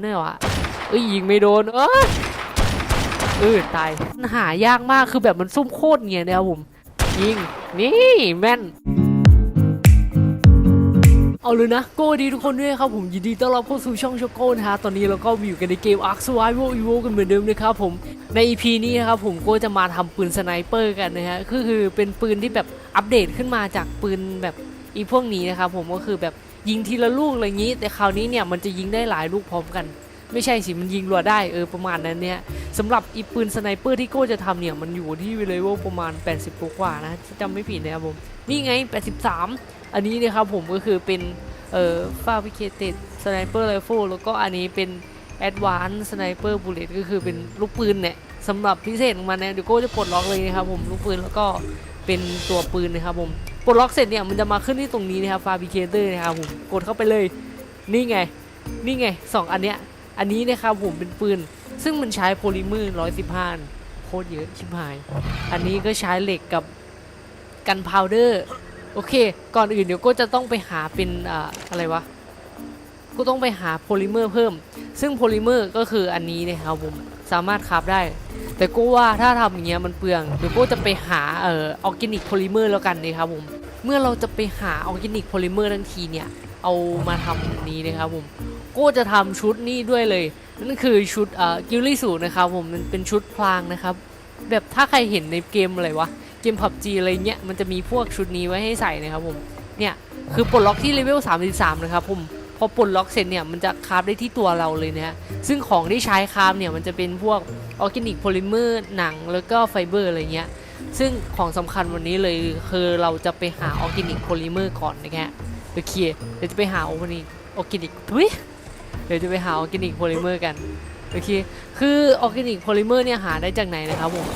เนี่ยวะเอ้ยยิงไม่โดน เออเออตายหายากมากคือแบบมันซุ่มโคตรเงียเนี่ยครับผม ยิง นี่แม่นเอาเลยนะก็ดีทุกคนด้วยครับผมยินดีต้อนรับเข้าสู่ช่องโชโก้นะฮะตอนนี้เราก็อยู่กันในเกม Ark Survival Evo กันเหมือนเดิมนะครับผมใน EP นี้นะครับผมก็จะมาทำปืนสไนเปอร์กันนะฮะก็คือเป็นปืนที่แบบอัปเดตขึ้นมาจากปืนแบบ อีพวกนี้นะครับผมก็คือแบบยิงทีละลูกอะไรงนี้ แต่คราวนี้เนี่ยมันจะยิงได้หลายลูกพร้อมกัน ไม่ใช่สิมันยิงรัวได้เออประมาณนั้นเนี่ยสำหรับอีปืนสไนเปอร์ที่โก้จะทำเนี่ยมันอยู่ที่เลเวลประมาณ 80 กว่านะจำไม่ผิดนะครับผมนี่ไง 83 อันนี้นะครับผมก็คือเป็นเอ่อ fabricated sniper rifle แล้วก็อันนี้เป็น advanced sniper bullet ก็คือเป็นลูกปืนเนี่ยสำหรับพิเศษของมันเนี่ยเดี๋ยวโก้จะปลดล็อกเลยนะครับผมลูกปืนแล้วก็เป็นตัวปืนนะครับผม ปลดล็อกเสร็จเนี่ยมันจะมาขึ้นที่ตรงนี้นะครับ fabricator นะครับผมกดเข้าไปเลยนี่ไงนี่ไงสองอันเนี้ยอันนี้นะครับผมเป็นปืน ซึ่งมันใช้โพลิเมอร์115โคตรเยอะชิบหาย อันนี้ก็ใช้เหล็กกับกันพาวเดอร์โอเค ก่อนอื่นเดี๋ยวก็จะต้องไปหาเป็นอ่าอะไรวะก็ต้องไปหาโพลิเมอร์เพิ่ม ซึ่งโพลิเมอร์ก็คืออันนี้นะครับผม สามารถคราฟได้ แต่ก็ว่าถ้าทำอย่างเงี้ยมันเปลืองเดี๋ยวก็จะไปหาเอ่อออร์แกนิกโพลิเมอร์แล้วกันนะครับผมเมื่อเราจะไปหาออร์แกนิกโพลิเมอร์ทั้งทีเนี่ยเอามาทำนี้นะครับผมก็จะทำชุดนี้ด้วยเลยนั่นคือชุดเอ่อกิลลี่สูนะครับผมมันเป็นชุดพลางนะครับ แบบถ้าใครเห็นในเกมอะไรวะเกม PUBG อะไรเงี้ยมันจะมีพวกชุดนี้ไว้ให้ใส่นะครับผมเนี่ยคือปลดล็อกที่เลเวล33 นะครับผม พอปลดล็อกเสร็จเนี่ยมันจะคาฟได้ที่ตัวเราเลยนะฮะซึ่งของที่ใช้คาฟเนี่ยมันจะเป็นพวกออร์แกนิกโพลิเมอร์หนังแล้วก็ไฟเบอร์อะไรเงี้ยซึ่งของสำคัญวันนี้เลยคือเราจะไปหาออร์แกนิกโพลิเมอร์ก่อนนะฮะโอเคเดี๋ยวจะไปหาออร์แกนิกออร์แกนิกทุยเดี๋ยวจะไปหาออร์แกนิกโพลิเมอร์กันโอเคคือออร์แกนิกโพลิเมอร์เนี่ยหาได้จากไหนนะครับผม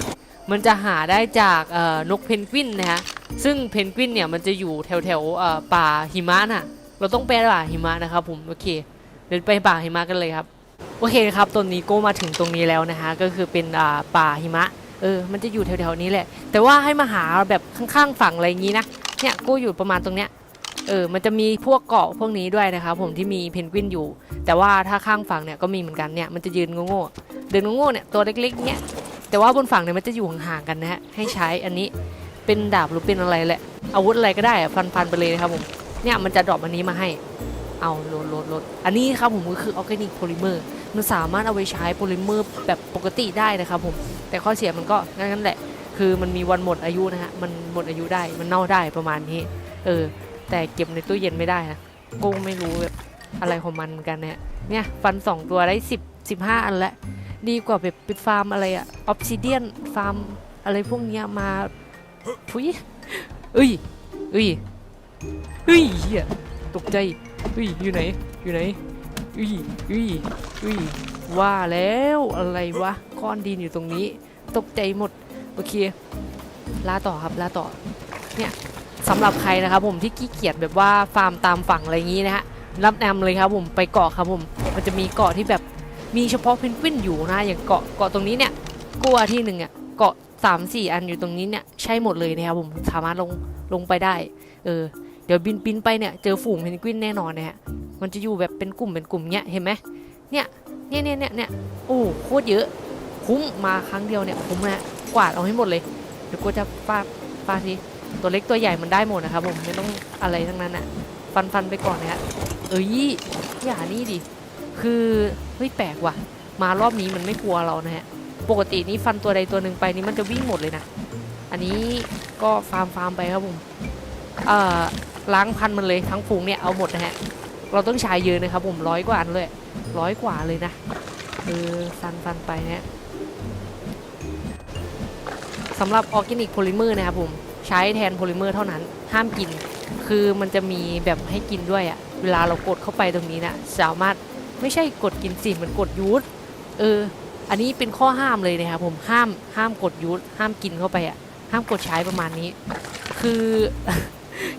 มันจะหาได้จากนกเพนกวินนะฮะซึ่งเพนกวินเนี่ยมันจะอยู่แถวแถวป่าหิมะน่ะ เราต้องไปป่าหิมะนะครับผมโอเคเดี๋ยวไปป่าหิมะกันเลยครับโอเคครับตอนนี้ก็มาถึงตรงนี้แล้วนะฮะก็คือเป็นอ่าป่าหิมะเออมันจะอยู่แถวๆนี้แหละ แต่ว่าให้มาหาแบบข้างๆฝั่งอะไรอย่างนี้นะเนี่ยก็อยู่ประมาณตรงเนี้ยเออ มันจะมีพวกเกาะพวกนี้ด้วยนะครับผมที่มีเพนกวินอยู่ แต่ว่าถ้าข้างฝั่งเนี่ยก็มีเหมือนกันเนี่ยมันจะยืนโง่ๆเดินโง่ๆเนี่ยตัวเล็กๆเนี่ยแต่ว่าบนฝั่งเนี่ยมันจะอยู่ห่างๆกันนะฮะให้ใช้อันนี้เป็นดาบหรือเป็นอะไรแหละอาวุธอะไรก็ได้อะฟันๆไปเลยนะครับผม เนี่ยมันจะดรอปอันนี้มาให้ เอาลดลดลดอันนี้ครับผมก็คือออร์แกนิกโพลิเมอร์มันสามารถเอาไปใช้โพลิเมอร์แบบปกติได้นะครับผม แต่ข้อเสียมันก็งั้นแหละ คือมันมีวันหมดอายุนะฮะ มันหมดอายุได้ มันเน่าได้ประมาณนี้ เออ แต่เก็บในตู้เย็นไม่ได้นะกูไม่รู้แบบอะไรของมันเหมือนกันเนี่ย เนี่ยฟันสองตัวได้สิบสิบห้าอันละ ดีกว่าแบบไปฟาร์มอะไรอะออฟซิเดียนฟาร์มอะไรพวกเนี้ยมาทุยเอ้ยเอ้ย เอ้ยเหี้ยตกใจเอ้ยอยู่ไหนอยู่ไหนเอ้ยเอ้ยเอ้ยว่าแล้วอะไรวะก้อนดินอยู่ตรงนี้ ตกใจหมดโอเคลาต่อครับลาต่อเนี่ยสำหรับใครนะครับผมที่ขี้เกียจแบบว่าฟาร์มตามฝั่งอะไรอย่างนี้นะฮะรับแนมเลยครับผมไปเกาะครับผมมันจะมีเกาะที่แบบมีเฉพาะเพนกวินอยู่นะอย่างเกาะเกาะตรงนี้เนี่ยกลัวที่หนึ่งอะเกาะสามสี่อันอยู่ตรงนี้เนี่ยใช่หมดเลยนะครับผมสามารถลงลงไปได้ เออ เดี๋ยวบินบินไปเนี่ยเจอฝูงเพนกวินแน่นอนนะฮะมันจะอยู่แบบเป็นกลุ่มเป็นกลุ่มเนี้ยเห็นไหมเนี่ยเนี่ยเนี่ยเนี่ยเนี่ยโอ้โคตรเยอะ คุ้มมาครั้งเดียวเนี่ยคุ้มนะฮะกวาดเอาให้หมดเลยเดี๋ยวกูจะฟาดฟาดทีตัวเล็กตัวใหญ่มันได้หมดนะครับผมไม่ต้องอะไรทั้งนั้นอะฟันฟันไปก่อนนะฮะเอ้ยอย่านี่ดิคือเฮ้ยแปลกว่ะ มารอบนี้มันไม่กลัวเรานะฮะปกตินี่ฟันตัวใดตัวหนึ่งไปนี่มันจะวิ่งหมดเลยนะ อันนี้ก็ฟาร์มฟาร์มไปครับผม เอ่อ ล้างพันมันเลยทั้งฝูงเนี่ยเอาหมดนะฮะ เราต้องใช้เยอะนะครับผมร้อยกว่าอันเลยร้อยกว่าเลยนะเออฟันฟันไปนะฮะสำหรับออร์แกนิกโพลิเมอร์นะครับผมใช้แทนโพลิเมอร์เท่านั้น ห้ามกิน คือมันจะมีแบบให้กินด้วยอะเวลาเรากดเข้าไปตรงนี้นะสามารถไม่ใช่กดกินสิมันกดยูทเออ อันนี้เป็นข้อห้ามเลยนะครับผมห้ามห้ามกดยูทห้ามกินเข้าไปอะห้ามกดใช้ประมาณนี้ คือ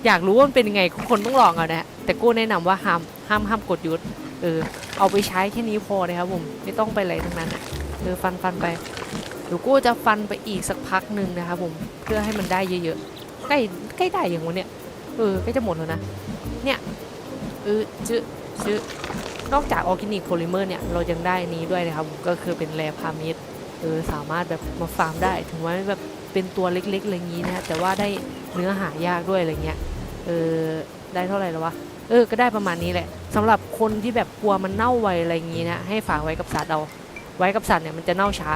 อยากรู้ว่ามันเป็นยังไงคนต้องลองเอานะ แต่กูแนะนำว่าห้ามห้ามห้ามกดยูทเออเอาไปใช้แค่นี้พอนะครับผมไม่ต้องไปอะไรทั้งนั้นเออฟันฟันไปเดี๋ยวกูจะฟันไปอีกสักพักหนึ่งนะครับผมเพื่อให้มันได้เยอะๆใกล้ใกล้ได้อย่างวันเนี้ยเออใกล้จะหมดแล้วนะเนี่ยเออจื้อจื้อนอกจากออร์แกนิกโพลิเมอร์เนี่ยเรายังได้นี้ด้วยนะครับผมก็คือเป็นแร่พามิดเออสามารถแบบมาฟาร์มได้ถึงแม้แบบเป็นตัวเล็กๆอะไรอย่างนี้นะฮะแต่ว่าได้เนื้อหายากด้วยอะไรเงี้ย เออได้เท่าไหร่แล้ววะ เออ ก็ได้ประมาณนี้แหละสำหรับคนที่แบบกลัวมันเน่าไวอะไรอย่างนี้นะ ให้ฝากไว้กับสัตว์เอา ไว้กับสัตว์เนี่ยมันจะเน่าช้า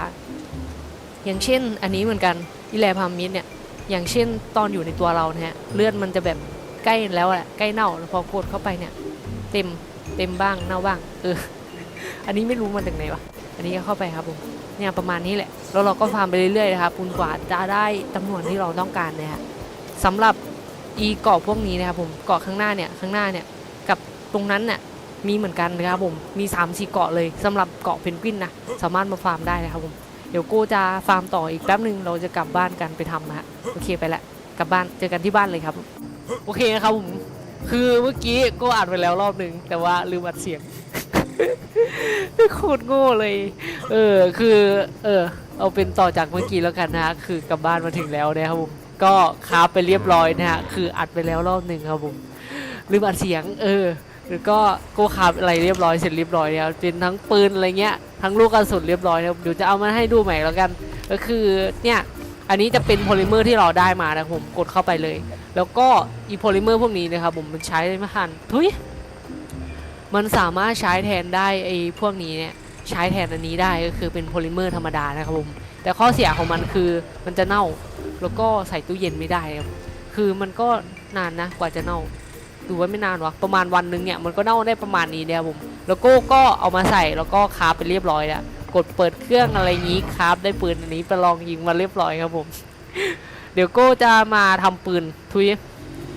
อย่างเช่น อันนี้เหมือนกันอีแลพามิดเนี่ย อย่างเช่นตอนอยู่ในตัวเราเนี่ยฮะ เลือดมันจะแบบใกล้แล้วแหละ ใกล้เน่าแล้วพอกดเข้าไปเนี่ย เต็ม เต็มบ้าง เน่าบ้าง เออ อันนี้ไม่รู้มาจากไหนวะ อันนี้ก็เข้าไปครับผม เนี่ยประมาณนี้แหละ แล้วเราก็ฟาร์มไปเรื่อยๆนะครับคุณกว่าจะได้จำนวนที่เราต้องการนะฮะสำหรับ อีเกาะพวกนี้นะครับผมเกาะข้างหน้าเนี่ยข้างหน้าเนี่ยกับตรงนั้นเนี่ยมีเหมือนกันนะครับผมมี3ามสี่เกาะเลยสำหรับเกาะเพนกวินนะสามารถมาฟาร์มได้นะครับผมเดี๋ยวโก้จะฟาร์มต่ออีกแป๊บหนึ่งเราจะกลับบ้านกันไปทำนะฮะโอเคไปละกลับบ้านเจอกันที่บ้านเลยครับ โอเคนะครับผมคือเมื่อกี้ก็อัดไปแล้วรอบหนึ่งแต่ว่าลืมอัดเสียงโคตรโง่เลย เออ คือ เออ เอาเป็นต่อจากเมื่อกี้แล้วกันนะฮะคือกลับบ้านมาถึงแล้วนะครับผม ก็คาบไปเรียบร้อยนะฮะคืออัดไปแล้วรอบหนึ่งครับผมลืมอัดเสียง เออหรือก็โก็คาบอะไรเรียบร้อยเสร็จเรียบร้อยแล้วเป็นทั้งปืนอะไรเงี้ยทั้งลูกกระสุนเรียบร้อยนะครับเดี๋ยวจะเอามาให้ดูใหม่แล้วกัน ก็คือเนี่ยอันนี้จะเป็นโพลิเมอร์ที่เราได้มานะครับผมกดเข้าไปเลย แล้วก็อีโพลิเมอร์พวกนี้นะครับผมมันใช้ไม่ทันทุยมันสามารถใช้แทนได้ไอ้พวกนี้เนี่ยใช้แทนอันนี้ได้ก็คือเป็นโพลิเมอร์ธรรมดานะครับผมแต่ข้อเสียของมันคือมันจะเน่า แล้วก็ใส่ตู้เย็นไม่ได้ครับคือมันก็นานนะกว่าจะเน่าดูว่าไม่นานวะประมาณวันหนึงเนี่ยมันก็เน่าได้ประมาณนี้เนี่ยผมแล้วก็ก็เอามาใส่แล้วก็คาฟไปเรียบร้อยแล้วกดเปิดเครื่องอะไรงี้คาฟได้ปืนอันนี้ไปลองยิงมาเรียบร้อยครับผม เดี๋ยวโก็จะมาทำปืนทุย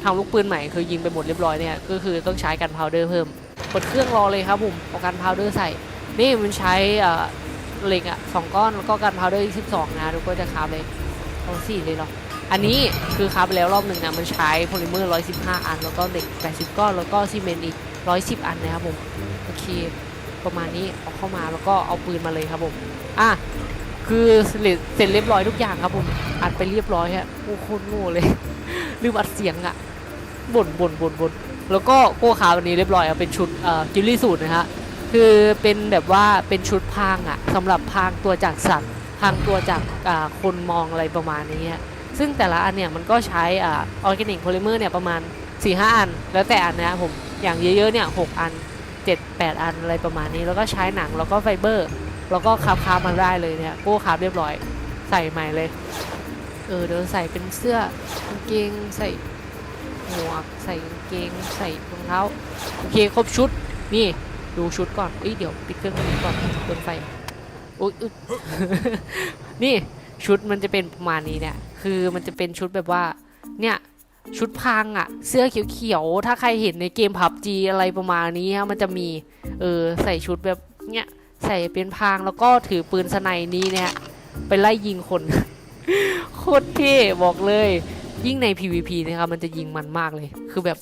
ทำลูกปืนใหม่คือยิงไปหมดเรียบร้อยเนี่ยก็คือต้องใช้กันพาวเดอร์เพิ่มกดเครื่องรอเลยครับผมเอากันพาวเดอร์ใส่ นี่มันใช้เหล็กอะสองก้อนแล้วก็กันพาวเดอร์อีกสิบสองนะทุกคนจะคาฟเลย เอาสี่เลยเหรอ อันนี้คือคราฟไปแล้วรอบหนึ่งนะมันใช้โพลิเมอร์ร้อยสิบห้าอัน แล้วก็เหล็กแปดสิบก้อน แล้วก็ซีเมนต์อีกร้อยสิบอันนะครับผม โอเค ประมาณนี้เอาเข้ามาแล้วก็เอาปืนมาเลยครับผม อะ คือเสร็จเรียบร้อยทุกอย่างครับผม อัดไปเรียบร้อยฮะโอ้โคตรโง่เลย ลืมอัดเสียงอะบ่นบ่นบ่นบ่นแล้วก็โก้ขาววันนี้เรียบร้อยอะเป็นชุดเอ่อกิลลี่สูตรนะฮะ คือเป็นแบบว่าเป็นชุดพรางอะสำหรับพรางตัวจากสัตว์ พรางตัวจากคนมองอะไรประมาณนี้ซึ่งแต่ละอันเนี่ยมันก็ใช้ออร์แกนิกโพลิเมอร์เนี่ยประมาณ4-5อัน แล้วแต่อันนะครับผมอย่างเยอะๆเนี่ย6อัน 7 8 อันอะไรประมาณนี้ แล้วก็ใช้หนังแล้วก็ไฟเบอร์ แล้วก็คาบคาบมาได้เลยเนี่ยโก้คาบเรียบร้อยใส่ใหม่เลยเออเดี๋ยวใส่เป็นเสื้อกางเกงใส่หมวกใส่กางเกงใส่รองเท้าโอเคครบชุดนี่ดูชุดก่อนเอ้ยเดี๋ยวปิดเครื่องนี้ก่อนเปิดไฟ อ๊ยนี่ชุดมันจะเป็นประมาณนี้เนี่ย คือมันจะเป็นชุดแบบว่า เนี่ยชุดพรางอะเสื้อเขียวๆ ถ้าใครเห็นในเกมพับจีอะไรประมาณนี้ฮะมันจะมี เออ ใส่ชุดแบบเนี่ยใส่เป็นพางแล้วก็ถือปืนสไนนี้เนี่ย ไปไล่ยิงคน โคตรเท่บอกเลย ยิ่งใน PVP นะครับ มันจะยิงมันมากเลย คือแบบ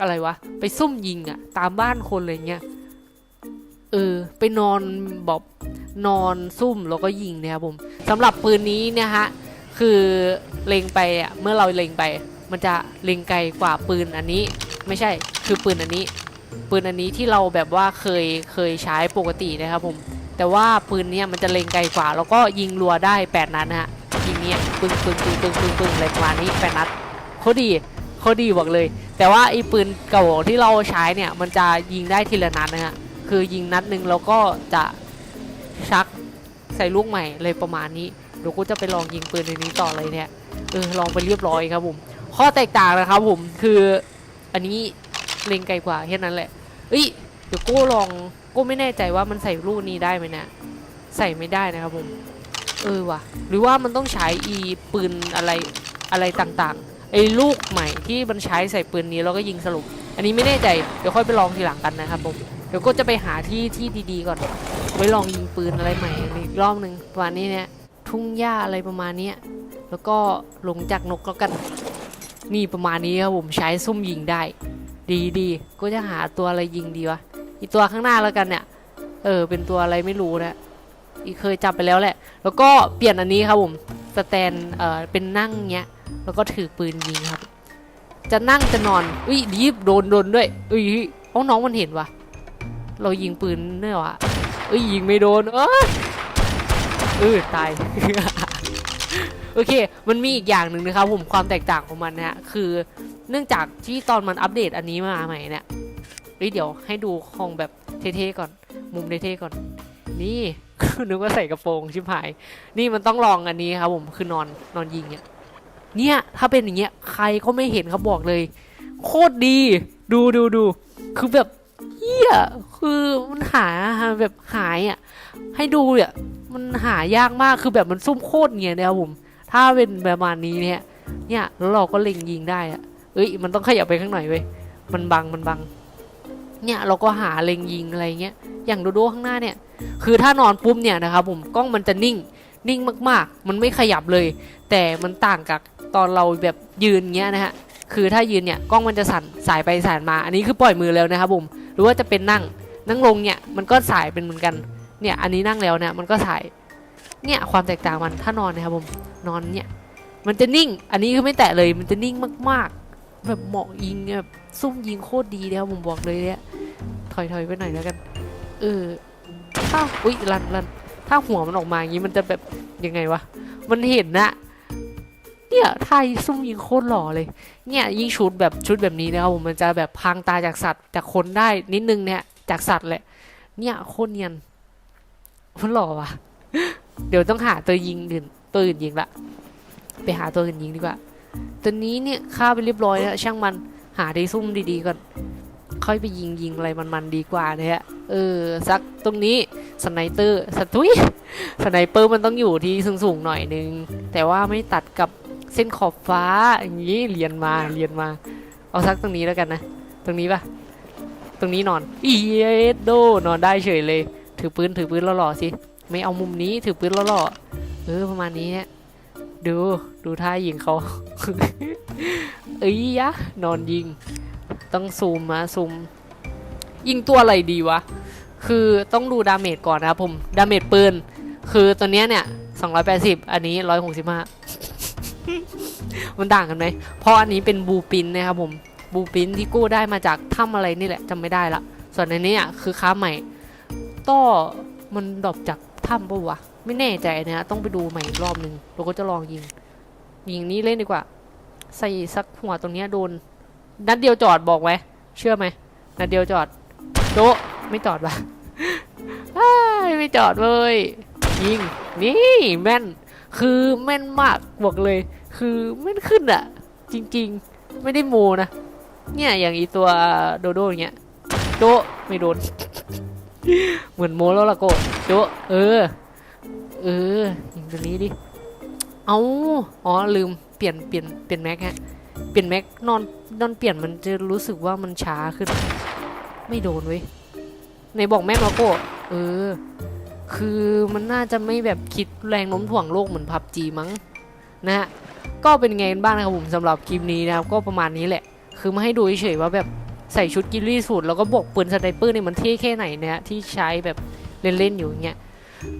อะไรวะ ไปซุ่มยิงอะตามบ้านคนอะไรเงี้ย เออ ไปนอนแบบ นอนซุ่มแล้วก็ยิงนะครับผมสำหรับปืนนี้เนี่ยฮะคือเล็งไปอะเมื่อเราเล็งไป มันจะเล็งไกลกว่าปืนอันนี้ ไม่ใช่คือปืนอันนี้ ปืนอันนี้ที่เราแบบว่าเคยเคยใช้ปกตินะครับผมแต่ว่าปืนเนี้ยมันจะเล็งไกลกว่า แล้วก็ยิงรัวได้ 8 นัดนะฮะยิงเนี้ยปึ้งปึ้งปึ้งปึ้งปึ้งปึ้งอะไรประมาณนี้แปดนัดโคดีโคดีบอกเลย แต่ว่าไอ้ปืนเก่าที่เราใช้เนี่ยมันจะยิงได้ทีละนัดนะฮะคือยิงนัดหนึ่งแล้วก็จะ ชักใส่ลูกใหม่เลยประมาณนี้เดี๋ยวกูจะไปลองยิงปืนในนี้ต่อเลยเนี่ยเออลองไปเรียบร้อยครับผม ข้อแตกต่างนะครับผมคืออันนี้เล็งไกลกว่าแค่นั้นแหละเอ้ยเดี๋ยวก้ลองก้ไม่แน่ใจว่ามันใส่ลูกนี้ได้ไหมเนี่ยใส่ไม่ได้นะครับผมเออว่ะหรือว่ามันต้องใช้อีปืนอะไรอะไรต่างๆไอ้ลูกใหม่ที่มันใช้ใส่ปืนนี้แล้วก็ยิงสรุป อันนี้ไม่แน่ใจเดี๋ยวค่อยไปลองทีหลังกันนะครับผม ดี๋ยวก็จะไปหาที่ที่ดีๆก่อน ไว้ลองยิงปืนอะไรใหม่อีกรอบหนึ่งประมาณนี้เนี่ย ทุ่งหญ้าอะไรประมาณนี้แล้วก็ลงจากนกแล้วกัน นี่ประมาณนี้ครับผมใช้ซุ่มยิงได้ ดีดีๆก็จะหาตัวอะไรยิงดีวะ อีตัวข้างหน้าแล้วกันเนี่ย เออ เป็นตัวอะไรไม่รู้นะอีเคยจับไปแล้วแหละ แล้วก็เปลี่ยนอันนี้ครับผม สแตน เอ่อ เป็นนั่งเงี้ย แล้วก็ถือปืนยิงครับ จะนั่งจะนอน อุ้ยดีบโดนโดนด้วย อุ้ย เอ้าน้องมันเห็นวะ เรายิงปืนได้เหรอวะเอ้ยยิงไม่โดนเอ้ยเออตาย โอเค มันมีอีกอย่างหนึ่งนะครับผมความแตกต่างของมันนะฮะคือเนื่องจากที่ตอนมันอัปเดตอันนี้มาใหม่เนี่ยเฮ้ยเดี๋ยวให้ดูของแบบเท่ๆก่อน มุมเท่ๆก่อน นี่นึกว่าใส่กระโปรงชิบหาย นี่มันต้องลองอันนี้ครับผมคือนอนนอนยิงเนี่ยเนี่ยถ้าเป็นอย่างเงี้ยใครก็ไม่เห็นเขาบอกเลย โคตรดี ดูดูดูคือแบบ ฮียคือมันหาแบบหายอะให้ดูเนี่ยมันหายากมากคือแบบมันซุ่มโคตรเงี้ยนะครับผมถ้าเป็นประมาณนี้เนี่ย เนี่ยแล้วเราก็เล็งยิงได้อะเอ้ยมันต้องขยับไปข้างหน่อยเว้ยมันบังมันบัง เนี่ยเราก็หาเล็งยิงอะไรเงี้ยอย่างโดโดข้างหน้าเนี่ย คือถ้านอนปุ๊บเนี่ยนะครับผมกล้องมันจะนิ่งนิ่งมากๆ มันไม่ขยับเลย แต่มันต่างกับตอนเราแบบยืนเงี้ยนะฮะคือถ้ายืนเนี่ยกล้องมันจะสั่นสายไปสายมา อันนี้คือปล่อยมือแล้วนะครับผม หรือว่าจะเป็นนั่งนั่งลงเนี่ยมันก็สายเป็นเหมือนกันเนี่ยอันนี้นั่งแล้วเนี่ยมันก็สายเนี่ยความแตกต่างมันถ้านอนนะครับผมนอนเนี่ยมันจะนิ่ง อันนี้คือไม่แตะเลยมันจะนิ่งมากๆ แบบเหมาะยิงแบบซุ่มยิงโคตรดีเลยครับผมบอกเลยเนี่ยถอยถอยไปหน่อยแล้วกัน เออถ้าอุ้ยรันรันถ้าหัวมันออกมาอย่างนี้มันจะแบบยังไงวะมันเห็นนะ เนี่ยท่าซุ่มยิงโคตรหล่อเลย เนี่ยยิ่งชุดแบบชุดแบบนี้นะครับผมมันจะแบบพรางตาจากสัตว์จากคนได้นิดนึงเนี่ยจากสัตว์แหละ เนี่ยโคตรเนียนมันหล่อว่ะ เดี๋ยวต้องหาตัวยิงอื่นตัวอื่นยิงละไปหาตัวอื่นยิงดีกว่าตัวนี้เนี่ยฆ่าไปเรียบร้อยแล้วช่างมันหาที่ซุ่มดีๆก่อนค่อยไปยิงยิงอะไรมันๆดีกว่านี่ยเออสักตรงนี้สไนเตอร์สตุยสไนเปอร์มันต้องอยู่ที่สูงๆหน่อยนึง แต่ว่าไม่ตัดกับ เส้นขอบฟ้าอย่างนี้เรียนมาเรียนมา เอาสักตรงนี้แล้วกันนะ ตรงนี้ปะตรงนี้นอนอีเอโดนอนได้เฉยเลย ถือปืนถือปืนหล่อๆสิไม่เอามุมนี้ถือปืนหล่อๆเออประมาณนี้เนี่ยดูดูท่ายิงเขาเอ้ยยะนอนยิง ต้องซูมมาซูมยิงตัวอะไรดีวะ คือต้องดูดาเมจก่อนนะครับผม ดาเมจปืน คือตัวเนี้ยเนี่ย 280 อันนี้ 165 มันต่างกันไหมเพราะอันนี้เป็นบูปินนะครับผมบูปินที่กู้ได้มาจากถ้ำอะไรนี่แหละจำไม่ได้ละ ส่วนอันนี้อะคือค้าใหม่ต้อมันดรอปจากถ้ำปะวะไม่แน่ใจนะต้องไปดูใหม่อีกรอบหนึ่งเราก็จะลองยิง ยิงนี้เล่นดีกว่า ใส่สักหัวตรงนี้โดน นัดเดียวจอดบอกไว้ เชื่อไหมนัดเดียวจอดโดะไม่จอดวะไม่จอดเลยยิง นี่แม่น คือแม่นมากบอกเลย คือแม่นขึ้นอะจริงๆ ไม่ได้โมนะ เนี่ยอย่างอีตัวโดโดอย่างเงี้ยโดไม่โดน เหมือนโมแล้วละโกโดเออ เออยิงตัวนี้ดิ เอาอ๋อลืมเปลี่ยนเปลี่ยนเปลี่ยนแม็กฮะ เปลี่ยนแม็กนอนนอนเปลี่ยนมันจะรู้สึกว่ามันช้าขึ้น ไม่โดนเว้ยในบอกแม่มาโก้เออ คือมันน่าจะไม่แบบคิดแรงโน้มถ่วงโลกเหมือนพับจีมั้งนะฮะก็เป็นไงกันบ้างนะครับผมสำหรับคลิปนี้นะครับก็ประมาณนี้แหละ คือมาให้ดูเฉยๆว่าแบบใส่ชุดกิลลี่สูตรแล้วก็บอกปืนสไนเปอร์เนี่ยมันเท่แค่ไหนนะฮะที่ใช้แบบเล่นๆอยู่อย่างเงี้ย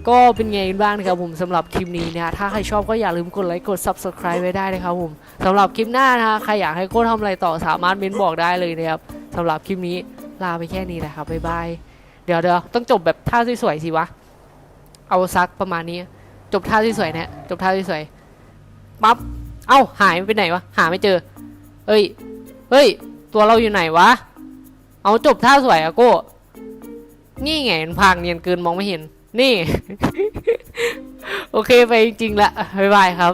ก็เป็นไงกันบ้างนะครับผมสำหรับคลิปนี้นะฮะถ้าใครชอบก็อย่าลืมกดไลค์กด subscribe ไว้ได้นะครับผมสำหรับคลิปหน้านะฮะใครอยากให้โก้ทำอะไรต่อสามารถเม้นบอกได้เลยนะครับสำหรับคลิปนี้ลาไปแค่นี้แหละครับบ๊ายบายเดี๋ยวเดี๋ยวต้องจบแบบท่าสวยๆสิวะ เอาซักประมาณนี้ จบท่าที่สวยนะจบท่าที่สวยปั๊บเอ้าหายไปไหนวะหาไม่เจอ เอ้ยเฮ้ย ตัวเราอยู่ไหนวะ เอาจบท่าสวยอะโก้นี่ไงมันพางเนียนเกินมองไม่เห็น นี่ โอเคไปจริงๆละบ๊ายบายครับ